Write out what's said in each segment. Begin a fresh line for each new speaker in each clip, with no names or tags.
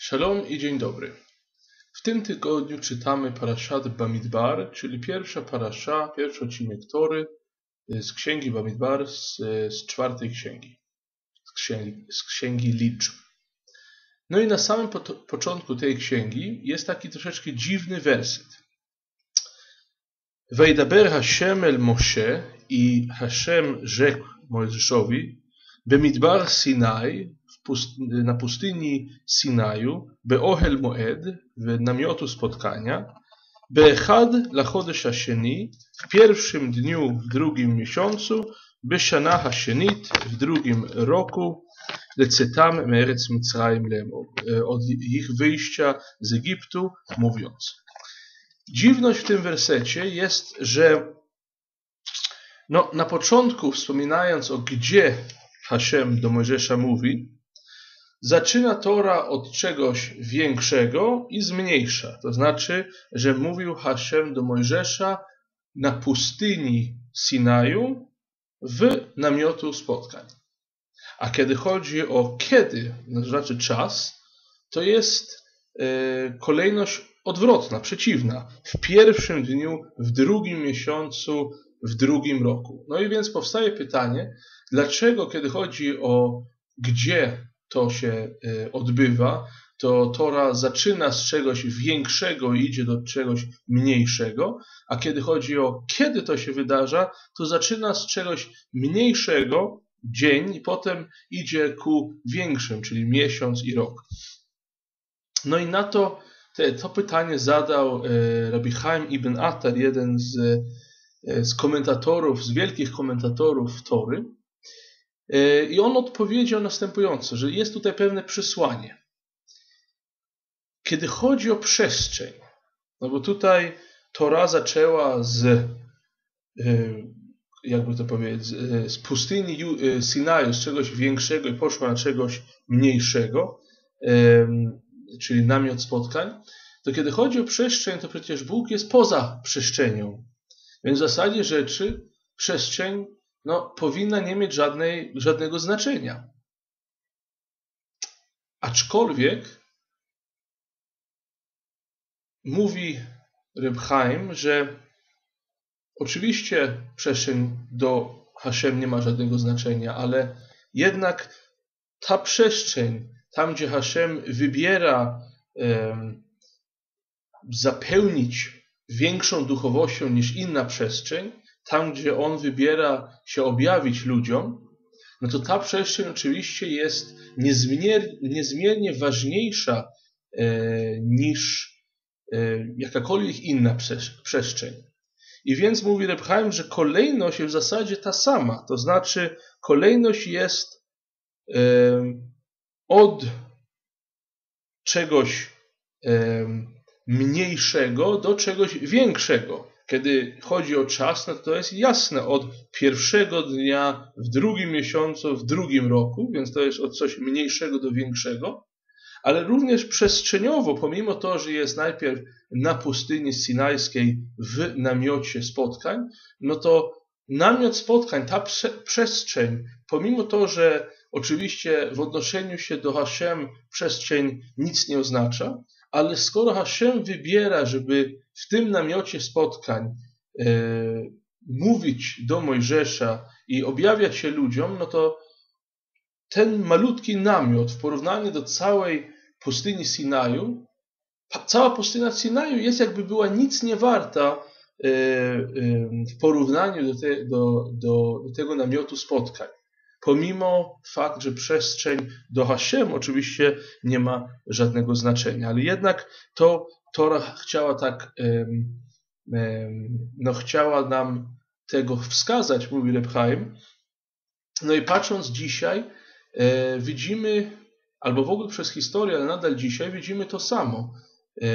Shalom i dzień dobry. W tym tygodniu czytamy Parashat Bamidbar, czyli pierwsza parasza, pierwszy odcinek Tory z księgi Bamidbar, z, z czwartej księgi, z księgi, z księgi liczb. No i na samym po początku tej księgi jest taki troszeczkę dziwny werset. Wejdaber Hashem el Moshe i Hashem rzekł Mojżeszowi, Bemidbar Sinai, na pustyni Sinaju, Beohel Moed, w namiotu spotkania, Beechad Lachodesh Hasheni, w pierwszym dniu w drugim miesiącu, Beshana Hashenit, w drugim roku, Lecetam Meretz Mitzrayim od ich wyjścia z Egiptu, mówiąc. Dziwność w tym wersecie jest, że no, na początku wspominając o gdzie Hashem do Mojżesza mówi, zaczyna Tora od czegoś większego i zmniejsza. To znaczy, że mówił Hashem do Mojżesza na pustyni Sinaju w namiotu spotkań. A kiedy chodzi o kiedy, to znaczy czas, to jest e, kolejność odwrotna, przeciwna. W pierwszym dniu, w drugim miesiącu, w drugim roku. No i więc powstaje pytanie, dlaczego kiedy chodzi o gdzie to się e, odbywa, to Tora zaczyna z czegoś większego i idzie do czegoś mniejszego, a kiedy chodzi o kiedy to się wydarza, to zaczyna z czegoś mniejszego, dzień, i potem idzie ku większym, czyli miesiąc i rok. No i na to te, to pytanie zadał e, Rabbi Chaim ibn Attar, jeden z, e, z komentatorów, z wielkich komentatorów Tory, I on odpowiedział następująco, że jest tutaj pewne przesłanie. Kiedy chodzi o przestrzeń, no bo tutaj Tora zaczęła z, e, jakby to powiedzieć, z pustyni e, Sinaju, z czegoś większego i poszła na czegoś mniejszego, czyli namiot spotkań, to kiedy chodzi o przestrzeń, to przecież Bóg jest poza przestrzenią. Więc w zasadzie rzeczy przestrzeń no, powinna nie mieć żadnej, żadnego znaczenia. Aczkolwiek mówi Rybchaim, że oczywiście przestrzeń do Hashem nie ma żadnego znaczenia, ale jednak ta przestrzeń, tam gdzie Hashem wybiera zapełnić większą duchowością niż inna przestrzeń, tam gdzie on wybiera się objawić ludziom, no to ta przestrzeń oczywiście jest niezmier niezmiernie ważniejsza e, niż e, jakakolwiek inna przestrzeń. I więc mówi Rebchaim, że kolejność jest w zasadzie ta sama. To znaczy kolejność jest e, od czegoś mniejszego do czegoś większego. Kiedy chodzi o czas, no to jest jasne, od pierwszego dnia w drugim miesiącu, w drugim roku, więc to jest od coś mniejszego do większego, ale również przestrzeniowo, pomimo to, że jest najpierw na pustyni sinajskiej w namiocie spotkań, no to namiot spotkań, ta przestrzeń, pomimo to, że oczywiście w odnoszeniu się do Hashem przestrzeń nic nie oznacza, ale skoro Hashem wybiera, żeby w tym namiocie spotkań e, mówić do Mojżesza i objawiać się ludziom, no to ten malutki namiot w porównaniu do całej pustyni Sinaju, cała pustynia Sinaju jest jakby była nic nie warta e, e, w porównaniu do, te, do, do, do tego namiotu spotkań pomimo fakt, że przestrzeń do Hashem oczywiście nie ma żadnego znaczenia. Ale jednak to Tora chciała tak, no chciała nam tego wskazać, mówi Rebchaim. No i patrząc dzisiaj, e, widzimy, albo w ogóle przez historię, ale nadal dzisiaj widzimy to samo. E,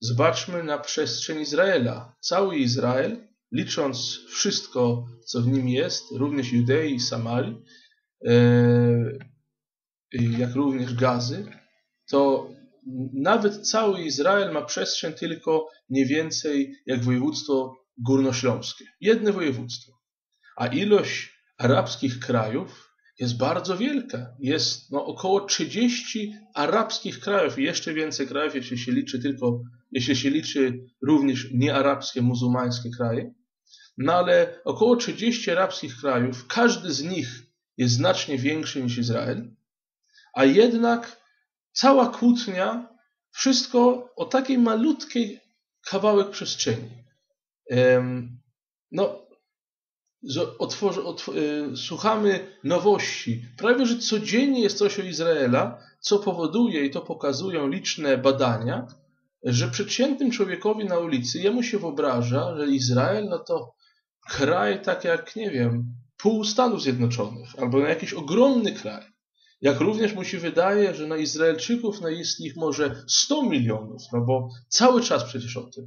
zobaczmy na przestrzeń Izraela. Cały Izrael licząc wszystko, co w nim jest, również Judei i Samarii, e, jak również Gazy, to nawet cały Izrael ma przestrzeń tylko nie więcej jak województwo górnośląskie. Jedno województwo. A ilość arabskich krajów jest bardzo wielka. Jest no, około 30 arabskich krajów i jeszcze więcej krajów, jeśli się liczy tylko, jeśli się liczy również niearabskie, muzułmańskie kraje. No ale około 30 arabskich krajów, każdy z nich jest znacznie większy niż Izrael, a jednak cała kłótnia, wszystko o takiej malutkiej kawałek przestrzeni. No, otworzy, y, słuchamy nowości. Prawie, że codziennie jest coś o Izraela, co powoduje, i to pokazują liczne badania, że przeciętnym człowiekowi na ulicy, jemu się wyobraża, że Izrael no to kraj tak jak, nie wiem, pół Stanów Zjednoczonych, albo na jakiś ogromny kraj. Jak również mu się wydaje, że na Izraelczyków no jest ich może 100 milionów, no bo cały czas przecież o tym.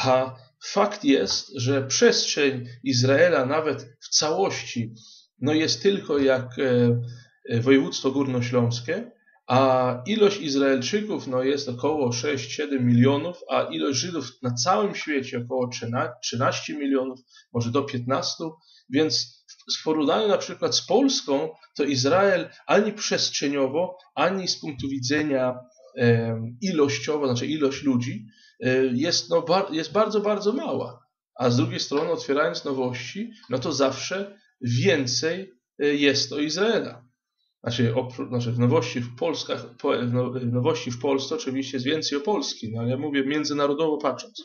A fakt jest, że przestrzeń Izraela nawet w całości no jest tylko jak e, e, województwo górnośląskie, a ilość Izraelczyków no jest około 6-7 milionów, a ilość Żydów na całym świecie około 13 milionów, może do 15, więc w porównaniu na przykład z Polską, to Izrael ani przestrzeniowo, ani z punktu widzenia ilościowo, znaczy ilość ludzi, e, jest, no, jest bardzo, bardzo mała. A z drugiej strony, otwierając nowości, no to zawsze więcej e, jest o Izraela. Znaczy, znaczy w nowości w Polskach, w nowości w Polsce oczywiście jest więcej o Polski, no ale ja mówię międzynarodowo patrząc.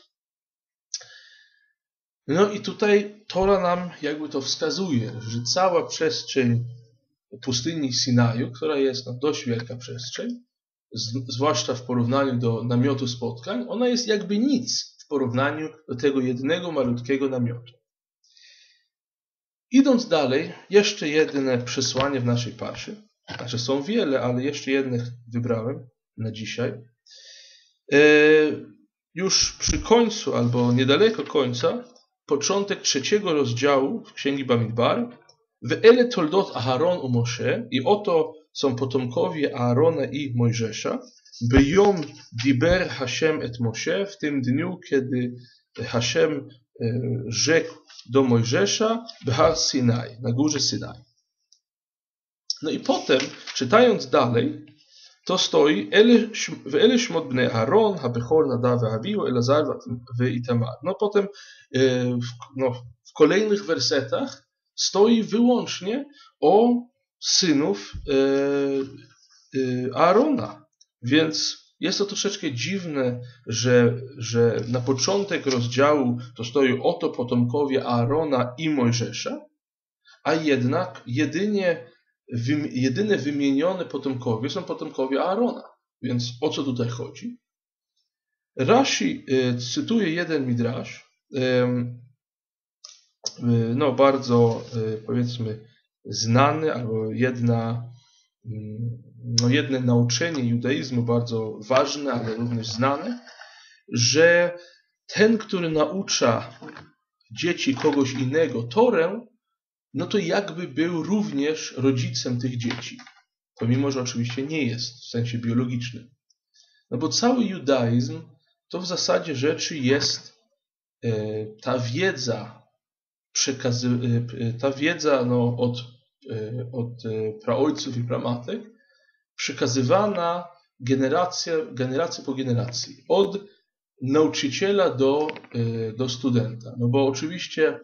No i tutaj Tora nam jakby to wskazuje, że cała przestrzeń pustyni Sinaju, która jest no, dość wielka przestrzeń, zwłaszcza w porównaniu do namiotu spotkań, ona jest jakby nic w porównaniu do tego jednego malutkiego namiotu. Idąc dalej, jeszcze jedne przesłanie w naszej paszy. Znaczy są wiele, ale jeszcze jedne wybrałem na dzisiaj. E, już przy końcu, albo niedaleko końca, początek trzeciego rozdziału Księgi Bamidbar. We'ele toldot Aharon u Moshe i oto są potomkowie Aarona i Mojżesza. Byjom diber Hashem et Moshe, w tym dniu, kiedy Hashem e, rzekł do Mojżesza Behar Sinai, na górze Sinai. No i potem, czytając dalej, to stoi We'ele Shmot bnei Aaron, Habechor Nadav Avihu, Elazar Itamar. No potem e, no, w kolejnych wersetach stoi wyłącznie o synów e, e, Aarona. Więc jest to troszeczkę dziwne, że, że na początek rozdziału to stoi oto potomkowie Aarona i Mojżesza, a jednak jedynie, jedyne wymienione potomkowie są potomkowie Aarona. Więc o co tutaj chodzi? Rashi e, cytuje jeden midrash, no bardzo powiedzmy znany, albo jedna, mm, no jedno nauczenie judaizmu bardzo ważne, ale również znane, że ten, który naucza dzieci kogoś innego Torę, no to jakby był również rodzicem tych dzieci. Pomimo, że oczywiście nie jest w sensie biologicznym. No bo cały judaizm to w zasadzie rzeczy jest e, ta wiedza, przekazy, e, ta wiedza no, od od praojców i pramatek, przekazywana generacja, generacja po generacji, od nauczyciela do, do studenta. No bo oczywiście,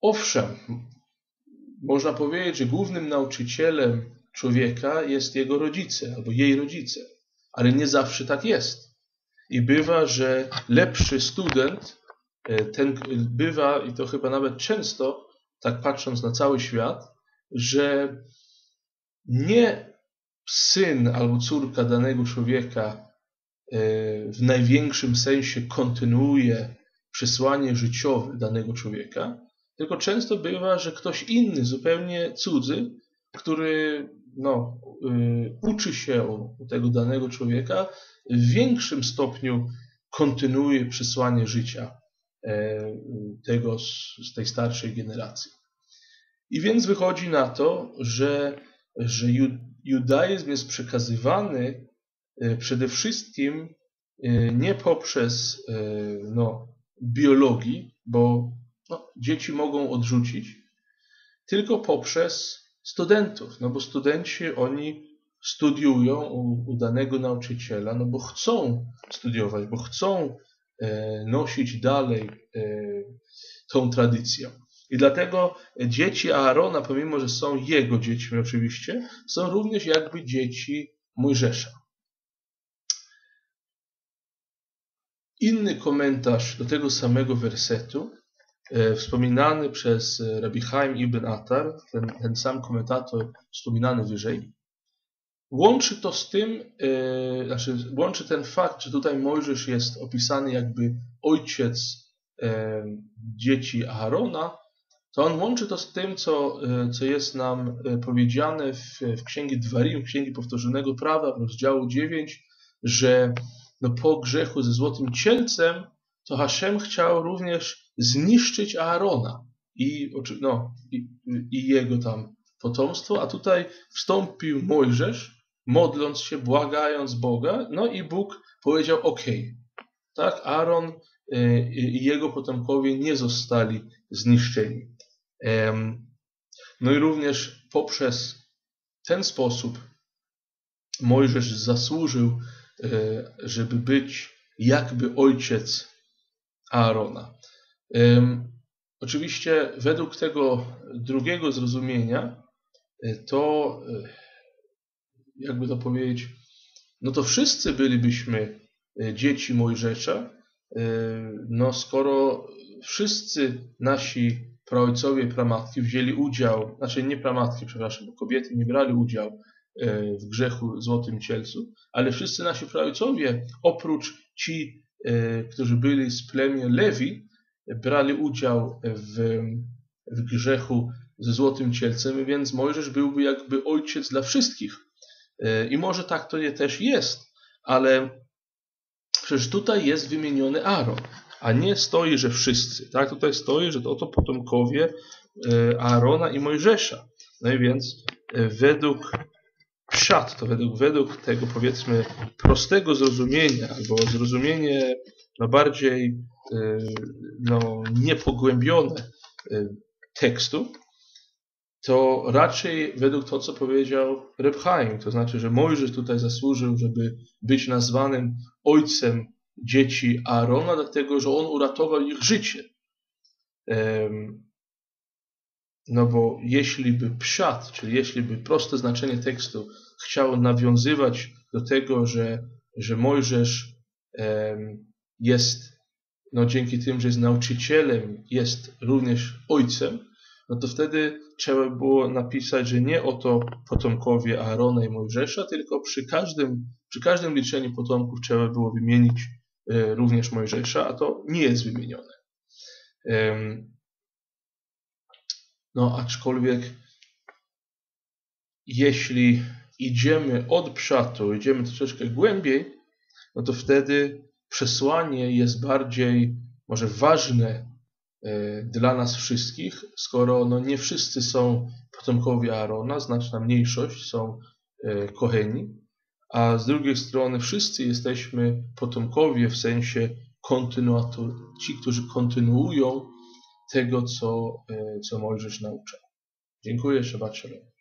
owszem, można powiedzieć, że głównym nauczycielem człowieka jest jego rodzice albo jej rodzice, ale nie zawsze tak jest. I bywa, że lepszy student, ten bywa, i to chyba nawet często, tak patrząc na cały świat, że nie syn albo córka danego człowieka e, w największym sensie kontynuuje przesłanie życiowe danego człowieka, tylko często bywa, że ktoś inny, zupełnie cudzy, który no, e, uczy się u tego danego człowieka, w większym stopniu kontynuuje przesłanie życia E, tego z tej starszej generacji. I więc wychodzi na to, że, że judaizm jest przekazywany e, przede wszystkim e, nie poprzez no, biologii, bo no, dzieci mogą odrzucić, tylko poprzez studentów, no bo studenci oni studiują u, u danego nauczyciela, no bo chcą studiować, bo chcą e, nosić dalej e, tą tradycję. I dlatego dzieci Aarona, pomimo że są jego dziećmi oczywiście, są również jakby dzieci Mojżesza. Inny komentarz do tego samego wersetu, wspominany przez Rabbi Chaim ibn Atar, ten, ten sam komentator wspominany wyżej, łączy to z tym, e, znaczy łączy ten fakt, że tutaj Mojżesz jest opisany jakby ojciec e, dzieci Aarona, to on łączy to z tym, co, e, co jest nam e, powiedziane w, w Księgi Dwarim, Księgi Powtórzonego Prawa, w rozdziału 9, że no, po grzechu ze złotym cielcem, to Hashem chciał również zniszczyć Aarona i, no, i, i jego tam potomstwo, a tutaj wstąpił Mojżesz, modląc się, błagając Boga, no i Bóg powiedział ok, tak, Aaron e, i jego potomkowie nie zostali zniszczeni. No i również poprzez ten sposób Mojżesz zasłużył, e, żeby być jakby ojciec Aarona. Oczywiście według tego drugiego zrozumienia e, to, e, jakby to powiedzieć, no to wszyscy bylibyśmy dzieci Mojżesza, no skoro wszyscy nasi praojcowie pramatki wzięli udział, znaczy nie pramatki, przepraszam, bo kobiety nie brali udziału e, w grzechu złotym cielcu, ale wszyscy nasi praojcowie, oprócz ci, e, którzy byli z plemienia Lewi, brali udział w, w grzechu ze złotym cielcem, więc Mojżesz byłby jakby ojciec dla wszystkich. E, I może tak to nie też jest, ale przecież tutaj jest wymieniony Aaron a nie stoi, że wszyscy. Tak? Tutaj stoi, że to oto potomkowie e, Aarona i Mojżesza. No i więc e, według psiat, to według, według tego powiedzmy prostego zrozumienia, albo zrozumienie no bardziej no, niepogłębione tekstu, to raczej według to, co powiedział Reb Chaim, to znaczy, że Mojżesz tutaj zasłużył, żeby być nazwanym ojcem dzieci Aarona, dlatego że on uratował ich życie. No bo jeśli by psiat, czyli jeśli by proste znaczenie tekstu chciało nawiązywać do tego, że, że Mojżesz jest, no dzięki tym, że jest nauczycielem, jest również ojcem, no to wtedy trzeba było napisać, że nie oto potomkowie Aarona i Mojżesza, tylko przy każdym, przy każdym liczeniu potomków trzeba było wymienić E, również Mojżesza, a to nie jest wymienione. No, aczkolwiek jeśli idziemy od przatu, idziemy troszeczkę głębiej, no to wtedy przesłanie jest bardziej może ważne e, dla nas wszystkich, skoro no nie wszyscy są potomkowie Aarona, znaczna mniejszość są e, Koheni, a z drugiej strony wszyscy jesteśmy potomkowie w sensie kontynuator, ci, którzy kontynuują tego, co, e, co Mojżesz nauczał. Dziękuję, Shabbat Shalom.